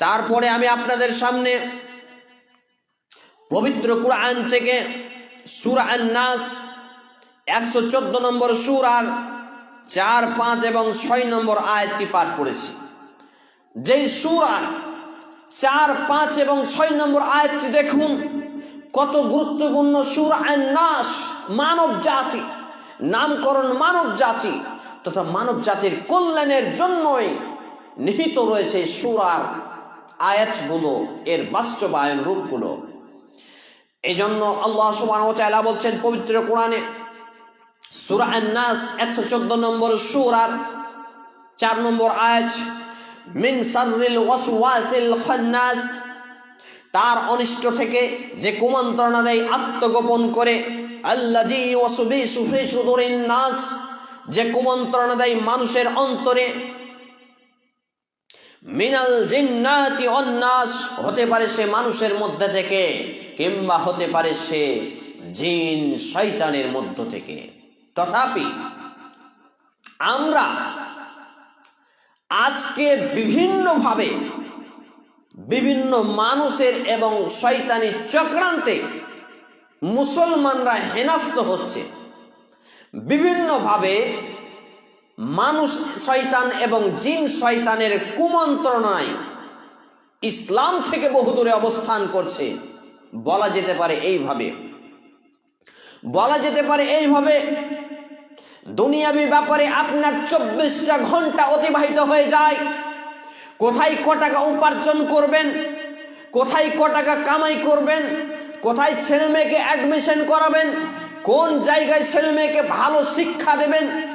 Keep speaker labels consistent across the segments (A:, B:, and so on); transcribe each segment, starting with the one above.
A: তারপরে আমি আপনাদের সামনে পবিত্র কুরআন থেকে সুরা নাস একশো চোদ্দ নম্বর সুর আর চার, পাঁচ এবং ছয় নম্বর আয়াতটি পাঠ করেছি। যেই সুর আর চার, পাঁচ এবং ছয় নম্বর আয়াতটি দেখুন, কত গুরুত্বপূর্ণ সুর নাস মানব জাতি, নামকরণ মানব জাতি তথা মানব জাতির কল্যাণের জন্যই নিহিত রয়েছে সুরার আয়াতগুলো, এর বাস্তবায়ন রূপগুলো। এই জন্য আল্লাহ সুবাহ বলছেন, পবিত্র কোরআনে সুরা নাস একশো চোদ্দ নম্বর সুর আর চার নম্বর আয়াত, মিন সাররিল ওয়াসওয়াসিল খান্নাস, তার অনিষ্ট থেকে যে কুমন্ত্রণা দেয় আত্মগোপন করে আল্লাজি ওয়াসুবি সুফি সুদুরিন নাস, যে কুমন্ত্রণা দেয় মানুষের অন্তরে মিনাল জিন্নাতি অন্নাস হতে পারে সে মানুষের মধ্যে থেকে, কিংবা হতে পারে সে জিন শয়তানের মধ্য থেকে। তথাপি আমরা আজকে বিভিন্নভাবে বিভিন্ন মানুষের এবং শয়তানি চক্রান্তে মুসলমানরা হেনাস্ত হচ্ছে। বিভিন্নভাবে মানুষ শয়তান এবং জিন শয়তানের কুমন্ত্রণায় ইসলাম থেকে বহুদূরে অবস্থান করছে। বলা যেতে পারে এইভাবে। বলা যেতে পারে এইভাবে, দুনিয়াবি ব্যাপারে আপনার চব্বিশটা ঘণ্টা অতিবাহিত হয়ে যায়। কোথায় ক টাকা উপার্জন করবেন? কোথায় ক টাকা কামাই করবেন? কোথায় ছেলে মেয়েকে অ্যাডমিশন করাবেন? কোন জায়গায় ছেলে মেয়েকে ভালো শিক্ষা দেবেন?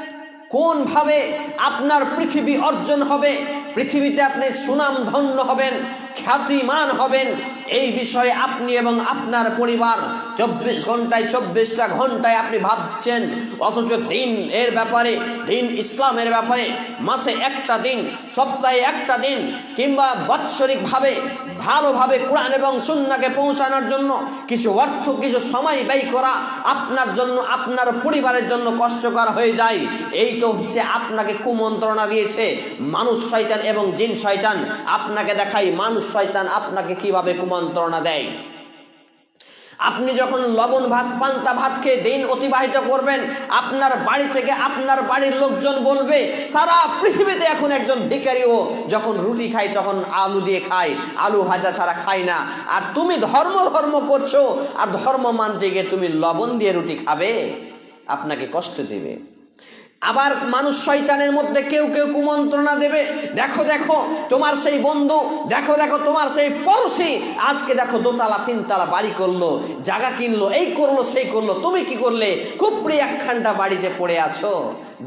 A: কোনভাবে আপনার পৃথিবী অর্জন হবে? পৃথিবীতে আপনি সুনাম ধন্য হবেন খ্যাতিমান হবেন এই বিষয়ে আপনি এবং আপনার পরিবার চব্বিশ ঘন্টায় চব্বিশটা ঘন্টায় আপনি ভাবছেন, অথচ দিন এর ব্যাপারে, দিন ইসলামের ব্যাপারে, মাসে একটা দিন, সপ্তাহে একটা দিন, কিংবা বাৎসরিকভাবে ভালোভাবে কোরআন এবং সুন্নাকে পৌঁছানোর জন্য কিছু অর্থ, কিছু সময় ব্যয় করা আপনার জন্য, আপনার পরিবারের জন্য কষ্টকর হয়ে যায়। এই তো হচ্ছে আপনাকে কুমন্ত্রণা দিয়েছে, মানুষ শয়তান এবং জিন শয়তান। আপনাকে দেখাই মানুষ শয়তান আপনাকে কীভাবে কুমন্ত্রণা দেয়। আপনি যখন লবণ ভাত, পান্তা ভাত খেয়ে দিন অতিবাহিত করবেন, আপনার বাড়ি থেকে আপনার বাড়ির লোকজন বলবে, সারা পৃথিবীতে এখন একজন ভিকারিও যখন রুটি খায়, তখন আলু দিয়ে খায়, আলু ভাজা ছাড়া খায় না। আর তুমি ধর্ম ধর্ম করছ, আর ধর্ম মানতে গিয়ে তুমি লবণ দিয়ে রুটি খাবে, আপনাকে কষ্ট দেবে। আবার মানুষ শয়তানের মধ্যে কেউ কেউ কুমন্ত্রণা দেবে, দেখো দেখো, তোমার সেই বন্ধু, দেখো দেখো, তোমার সেই পড়োশি, আজকে দেখো দোতলা, তিনতলা বাড়ি করল, জায়গা কিনলো, এই করল, সেই করল, তুমি কি করলে? প্রিয় একখানটা বাড়িতে পড়ে আছো।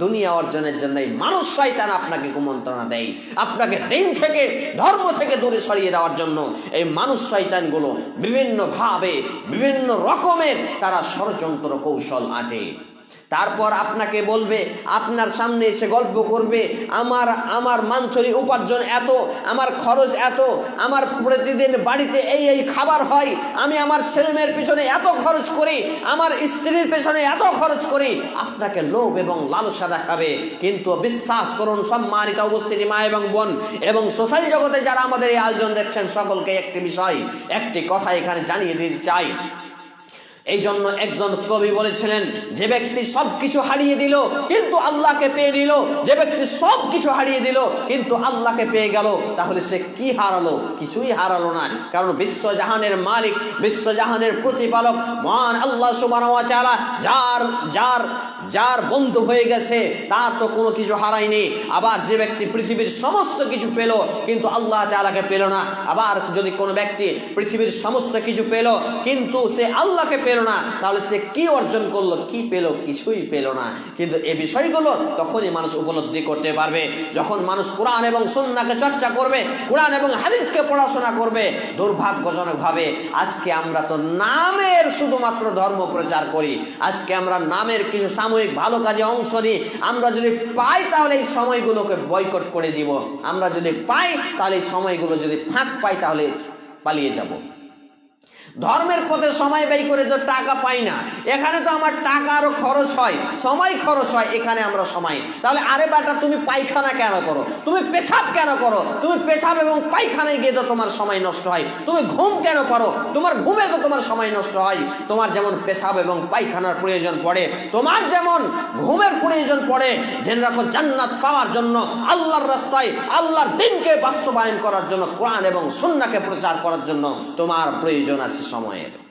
A: দুনিয়া অর্জনের জন্য এই মানুষ শয়তান আপনাকে কুমন্ত্রণা দেয়। আপনাকে দিন থেকে, ধর্ম থেকে দূরে সরিয়ে দেওয়ার জন্য এই মানুষ শয়তানগুলো বিভিন্নভাবে বিভিন্ন রকমের তারা ষড়যন্ত্র কৌশল আটে। তারপর আপনাকে বলবে, আপনার সামনে এসে গল্প করবে, আমার আমার মান্থলি উপার্জন এত, আমার খরচ এত, আমার প্রতিদিন বাড়িতে এই এই খাবার হয়, আমি আমার ছেলেমেয়ের পেছনে এত খরচ করি, আমার স্ত্রীর পেছনে এত খরচ করি। আপনাকে লোভ এবং লালসা দেখাবে। কিন্তু বিশ্বাস করুন, সম্মানিত উপস্থিতি মা এবং বোন এবং সোশ্যাল জগতে যারা আমাদের এই আয়োজন দেখছেন, সকলকে একটি বিষয়, একটি কথা এখানে জানিয়ে দিতে চাই। এই জন্য একজন কবি বলেছিলেন, যে ব্যক্তি সব কিছু হারিয়ে দিল, কিন্তু আল্লাহকে পেয়ে নিল। যে ব্যক্তি সব কিছু হারিয়ে দিল, কিন্তু আল্লাহকে পেয়ে গেল। তাহলে সে কি হারালো? কিছুই হারালো না। কারণ বিশ্বজাহানের মালিক, বিশ্বজাহানের প্রতিপালক মহান আল্লাহ সুবাহ যার যার যার বন্ধু হয়ে গেছে, তার তো কোনো কিছু হারায়নি। আবার যে ব্যক্তি পৃথিবীর সমস্ত কিছু পেল, কিন্তু আল্লাহ তালাকে পেল না। আবার যদি কোনো ব্যক্তি পৃথিবীর সমস্ত কিছু পেল, কিন্তু সে আল্লাহকে পেল না, তাহলে সে কি অর্জন করল, কি পেল, কিছুই পেল না। কিন্তু এ বিষয়গুলো তখনই মানুষ উপলব্ধি করতে পারবে। যখন মানুষ কোরআন এবং সন্নাকে চর্চা করবে, কোরআন এবং হাদিসকে পড়াশোনা করবে, দুর্ভাগ্যজনকভাবে আজকে আমরা তো নামের শুধুমাত্র ধর্ম প্রচার করি। আজকে আমরা নামের কিছু সাময়িক ভালো কাজে অংশ নিই আমরা যদি পাই তাহলে এই সময়গুলোকে বয়কট করে দিব। আমরা যদি পাই তাহলে এই সময়গুলো যদি ফাঁক পাই তাহলে পালিয়ে যাব। ধর্মের পথে সময় ব্যয় করে তো টাকা পাই না। এখানে তো আমার টাকা আরও খরচ হয়। সময় খরচ হয়, এখানে আমরা সময়। তাহলে আরে বেটা, তুমি পায়খানা কেন করো? তুমি পেশাব কেন করো? তুমি পেশাব এবং পায়খানায় গিয়ে তো তোমার সময় নষ্ট হয়। তুমি ঘুম কেন করো? তোমার ঘুমে তো তোমার সময় নষ্ট হয়। তোমার যেমন পেশাব এবং পায়খানার প্রয়োজন পড়ে, তোমার যেমন ঘুমের প্রয়োজন পড়ে, জেনে রাখো, জান্নাত পাওয়ার জন্য আল্লাহর রাস্তায়, আল্লাহর দিনকে বাস্তবায়ন করার জন্য কোরআন এবং সুন্নাকে প্রচার করার জন্য তোমার প্রয়োজন আছে সময়ের